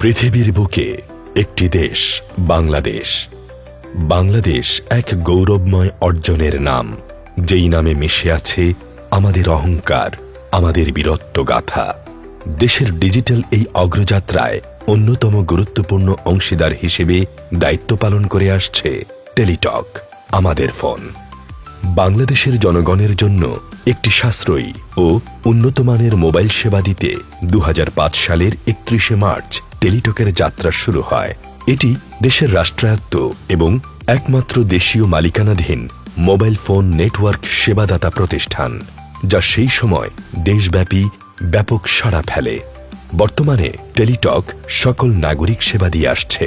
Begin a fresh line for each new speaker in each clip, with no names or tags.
পৃথিবীর বুকে একটি দেশ, বাংলাদেশ। বাংলাদেশ এক গৌরবময় অর্জনের নাম, যেই নামে মিশে আছে আমাদের অহংকার, আমাদের বীরত্ব গাথা। দেশের ডিজিটাল এই অগ্রযাত্রায় অন্যতম গুরুত্বপূর্ণ অংশীদার হিসেবে দায়িত্ব পালন করে আসছে টেলিটক, আমাদের ফোন। বাংলাদেশের জনগণের জন্য একটি সাশ্রয়ী ও উন্নতমানের মোবাইল সেবা দিতে দু হাজার পাঁচ সালের একত্রিশে মার্চ টেলিটকের যাত্রা শুরু হয়। এটি দেশের রাষ্ট্রায়ত্ত এবং একমাত্র দেশীয় মালিকানাধীন মোবাইল ফোন নেটওয়ার্ক সেবাদাতা প্রতিষ্ঠান, যা সেই সময় দেশব্যাপী ব্যাপক সাড়া ফেলে। বর্তমানে টেলিটক সকল নাগরিক সেবা দিয়ে আসছে।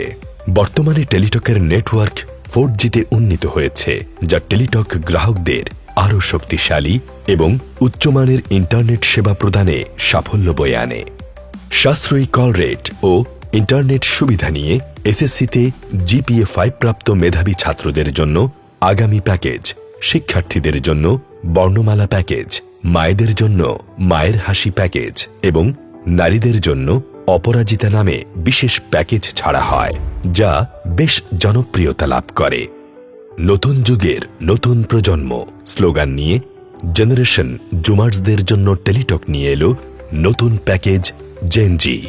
বর্তমানে টেলিটকের নেটওয়ার্ক ফোর জিতে উন্নীত হয়েছে, যা টেলিটক গ্রাহকদের আরও শক্তিশালী এবং উচ্চমানের ইন্টারনেট সেবা প্রদানে সাফল্য বয়ে আনে। সাশ্রয়ী কল রেট ও ইন্টারনেট সুবিধা নিয়ে এসএসসিতে জিপিএ ফাইভ প্রাপ্ত মেধাবী ছাত্রদের জন্য আগামী প্যাকেজ শিক্ষার্থীদের জন্য বর্ণমালা প্যাকেজ মায়েদের জন্য মায়ের হাসি প্যাকেজ এবং নারীদের জন্য অপরাজিতা নামে বিশেষ প্যাকেজ ছাড়া হয়, যা বেশ জনপ্রিয়তা লাভ করে। নতুন যুগের নতুন প্রজন্ম স্লোগান নিয়ে জেনারেশন জুমার্সদের জন্য টেলিটক নিয়ে এলো নতুন প্যাকেজ জেনজি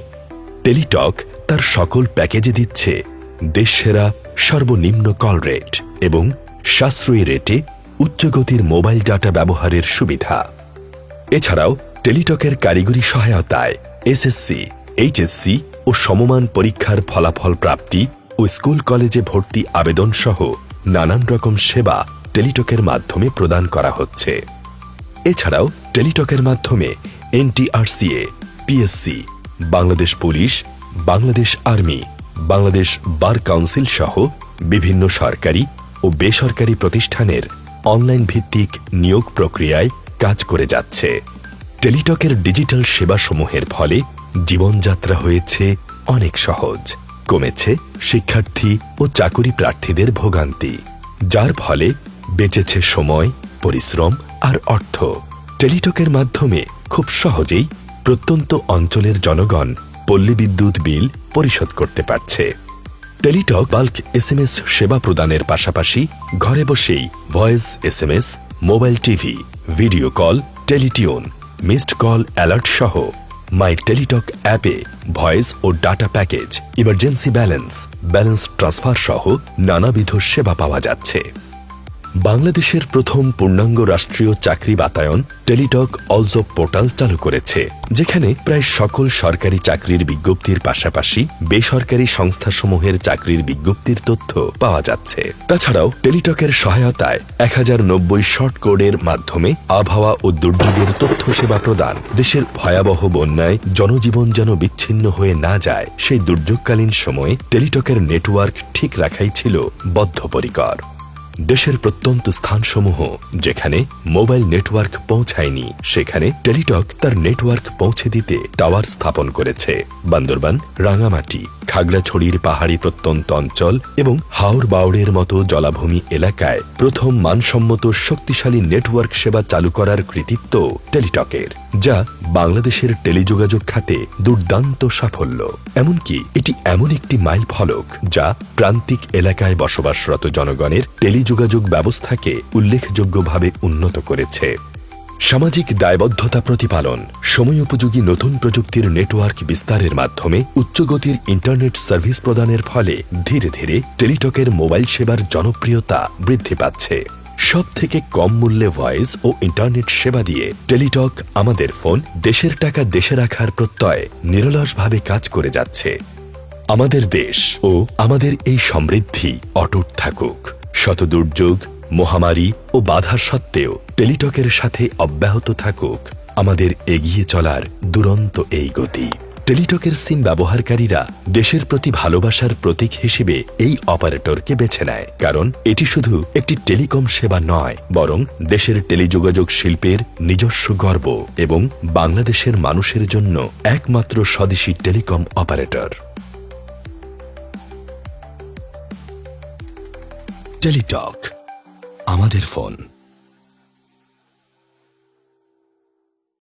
টেলিটক তার সকল প্যাকেজে দিচ্ছে দেশসেরা সর্বনিম্ন কল রেট এবং সাশ্রয়ী রেটে উচ্চগতির মোবাইল ডাটা ব্যবহারের সুবিধা। এছাড়াও টেলিটকের কারিগরি সহায়তায় এসএসসি এইচএসসি ও সমমান পরীক্ষার ফলাফল প্রাপ্তি ও স্কুল কলেজে ভর্তি আবেদন সহ নানান রকম সেবা টেলিটকের মাধ্যমে প্রদান করা হচ্ছে। এছাড়াও টেলিটকের মাধ্যমে NTRCA PSC Bangladesh police, Bangladesh army, Bangladesh bar council সহ বিভিন্ন সরকারি ও বেসরকারি প্রতিষ্ঠানের অনলাইন ভিত্তিক নিয়োগ প্রক্রিয়ায় কাজ করে যাচ্ছে। টেলিটকের ডিজিটাল সেবাসমূহের ফলে জীবনযাত্রা হয়েছে অনেক সহজ। কমেছে শিক্ষার্থী ও চাকুরি প্রার্থীদের ভোগান্তি, যার ফলে বেঁচেছে সময়, পরিশ্রম আর অর্থ। টেলিটকের মাধ্যমে খুব সহজেই প্রত্যন্ত অঞ্চলের জনগণ পল্লী বিদ্যুৎ বিল পরিশোধ করতে পারছে। টেলিটক বাল্ক এসএমএস সেবা প্রদানের পাশাপাশি ঘরে বসেই voice SMS, mobile TV, video call, teletune, missed call alert সহ মাই টেলিটক অ্যাপে ভয়েস ও data package, emergency balance balance transfer সহ নানাবিধ সেবা পাওয়া যাচ্ছে। বাংলাদেশের প্রথম পূর্ণাঙ্গ রাষ্ট্রীয় চাকরি বাতায়ন টেলিটক অলজো পোর্টাল চালু করেছে, যেখানে প্রায় সকল সরকারি চাকরির বিজ্ঞপ্তির পাশাপাশি বেসরকারি সংস্থাসমূহের চাকরির বিজ্ঞপ্তির তথ্য পাওয়া যাচ্ছে। তাছাড়াও টেলিটকের সহায়তায় এক হাজার নব্বই শর্ট কোডের মাধ্যমে আবহাওয়া ও দুর্যোগের তথ্য সেবা প্রদান, দেশের ভয়াবহ বন্যায় জনজীবন যেন বিচ্ছিন্ন হয়ে না যায়, সেই দুর্যোগকালীন সময়ে টেলিটকের নেটওয়ার্ক ঠিক রাখাই ছিল বদ্ধপরিকর। দেশের প্রত্যন্ত স্থানসমূহ যেখানে মোবাইল নেটওয়ার্ক পৌঁছায়নি, সেখানে টেলিটক তার নেটওয়ার্ক পৌঁছে দিতে টাওয়ার স্থাপন করেছে। বান্দরবান, রাঙামাটি, খাগড়াছড়ির পাহাড়ি প্রত্যন্ত অঞ্চল এবং হাওড় বাউড়ের মতো জলাভূমি এলাকায় প্রথম মানসম্মত শক্তিশালী নেটওয়ার্ক সেবা চালু করার কৃতিত্ব টেলিটকের, যা বাংলাদেশের টেলিযোগাযোগ খাতে দুর্দান্ত সাফল্য। এমনকি এটি এমন একটি মাইল ফলক যা প্রান্তিক এলাকায় বসবাসরত জনগণের টেলিযোগাযোগ ব্যবস্থাকে উল্লেখযোগ্যভাবে উন্নত করেছে। সামাজিক দায়বদ্ধতা প্রতিপালন, সময়োপযোগী নতুন প্রযুক্তির নেটওয়ার্ক বিস্তারের মাধ্যমে উচ্চগতির ইন্টারনেট সার্ভিস প্রদানের ফলে ধীরে ধীরে টেলিটকের মোবাইল সেবার জনপ্রিয়তা বৃদ্ধি পাচ্ছে। সব থেকে কম মূল্যে ভয়েস ও ইন্টারনেট সেবা দিয়ে টেলিটক আমাদের ফোন দেশের টাকা দেশে রাখার প্রত্যয় নিরলসভাবে কাজ করে যাচ্ছে। আমাদের দেশ ও আমাদের এই সমৃদ্ধি অটুট থাকুক। শত দুর্যোগ, মহামারী ও বাধা সত্ত্বেও টেলিটকের সাথে অব্যাহত থাকুক। আমাদের এগিয়ে চলার দুরন্ত এই গতি। টেলিটকের সিম ব্যবহারকারীরা দেশের প্রতি ভালোবাসার প্রতীক হিসেবে এই অপারেটরকে বেছে নেয়। কারণ এটি শুধু একটি টেলিকম সেবা নয়, বরং দেশের টেলিযোগাযোগ শিল্পের নিজস্ব গর্ব এবং বাংলাদেশের মানুষের জন্য একমাত্র স্বদেশী টেলিকম অপারেটর। টেলিটক, আমাদের ফোন।